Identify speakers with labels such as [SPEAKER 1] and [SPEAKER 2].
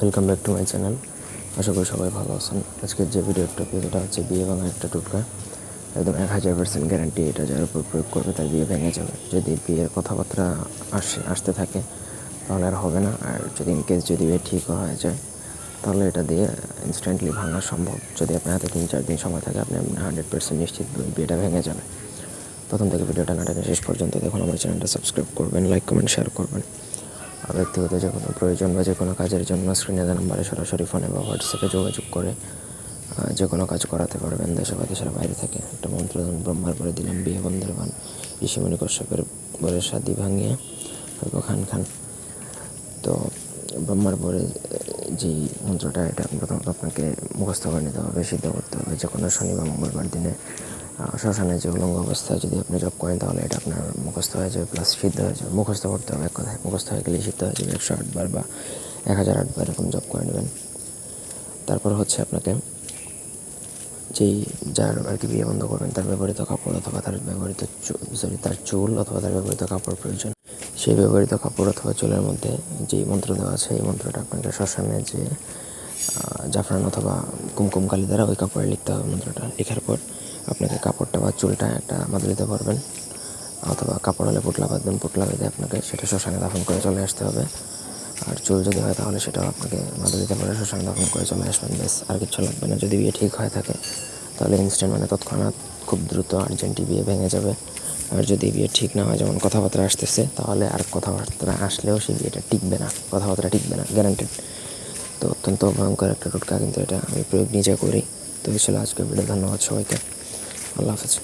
[SPEAKER 1] Welcome back to my channel আশা করি সবাই ভালো আছেন। আজকের যে ভিডিওর টপিক এটা হচ্ছে বিয়ে ভাঙা একটা টোটকা। একদম এক হাজার পার্সেন্ট গ্যারান্টি এটা যার উপর প্রয়োগ করবে, তার বিয়ে ভেঙে যাবে। যদি বিয়ের কথাবার্তা আসে, আসতে থাকে, তাহলে আর হবে না। আর যদি ইন কেস যদি বিয়ে ঠিক হয়ে যায়, তাহলে এটা দিয়ে ইনস্ট্যান্টলি ভাঙা সম্ভব। যদি আপনার হাতে তিন চার দিন সময় থাকে, আপনি হান্ড্রেড পার্সেন্ট নিশ্চিত বিয়েটা ভেঙে যাবে। প্রথম থেকে ভিডিওটা না টেনে শেষ পর্যন্ত দেখুন। আমার চ্যানেলটা সাবস্ক্রাইব করবেন লাইক কমেন্ট শেয়ার করবেন। ব্যক্তিগত যে কোনো প্রয়োজন বা যে কোনো কাজের জন্য স্ক্রিনে দেওয়া নাম্বারে সরাসরি ফোনে বা হোয়াটসঅ্যাপে যোগাযোগ করে যে কোনো কাজ করাতে পারবেন দেশে বা দেশের বাইরে থেকে। একটা মন্ত্রধন ব্রহ্মার করে দিলাম, বিয়ে বন্ধের বান, ঋষিমণি কশ্যপের বরের শাদি ভাঙিয়ে খান খান। তো ব্রহ্মার পরে যেই মন্ত্রটা, এটা প্রথমত আপনাকে মুখস্থ করে নিতে হবে, সিদ্ধ করতে হবে যে কোনো শনি বা মঙ্গলবার দিনে শ্মশানে যে উলঙ্গ অবস্থায় যদি আপনি জব করেন, তাহলে এটা আপনার মুখস্থ হয়ে যাবে প্লাস সিদ্ধ হয়ে যাবে। মুখস্থ করতে হবে, এক কথায় মুখস্থ হয়ে গেলে সিদ্ধ হয়ে যাবে। একশো আটবার বা এক হাজার আটবার এরকম জব করে নেবেন। তারপর হচ্ছে আপনাকে যেই যার আর কি বিয়ে বন্ধ করবেন, তার ব্যবহৃত কাপড় অথবা তার ব্যবহৃত সরি তার চুল অথবা তার ব্যবহৃত কাপড় প্রয়োজন। সেই ব্যবহৃত কাপড় অথবা চুলের মধ্যে যেই মন্ত্র দেওয়া আছে, এই মন্ত্রটা আপনাকে শ্মশানে যে জাফরান অথবা কুমকুম কালি দ্বারা ওই কাপড়ে লিখতে হবে মন্ত্রটা লেখার পর। আপনাকে কাপড়টা বা চুলটা একটা মাদুলিতে পারবেন। অথবা কাপড় হলে পুটলা বাঁধবেন পুটলা বেঁধে আপনাকে সেটা শ্মশানে দাফন করে চলে আসতে হবে। আর চুল যদি হয় তাহলে সেটাও আপনাকে মাদুরিতে পরে, শ্মশানে দাফন করে চলে আসবেন বেশ আর কিছু লাগবে না। যদি বিয়ে ঠিক হয়ে থাকে, তাহলে ইনস্ট্যান্ট মানে তৎক্ষণাৎ খুব দ্রুত আর্জেন্টই বিয়ে ভেঙে যাবে। আর যদি বিয়ে ঠিক না হয়, যেমন কথাবার্তা আসতেছে, তাহলে আর কথাবার্তা আসলেও সেই বিয়েটা টিকবে না কথাবার্তা টিকবে না গ্যারান্টেড তো অত্যন্ত ভয়ঙ্কর একটা টোটকা, কিন্তু এটা আমি প্রয়োগ নিজে করি। তো এই ছিল ভিডিও ধন্যবাদ সবাইকে। আল্লাহ হাফেজ।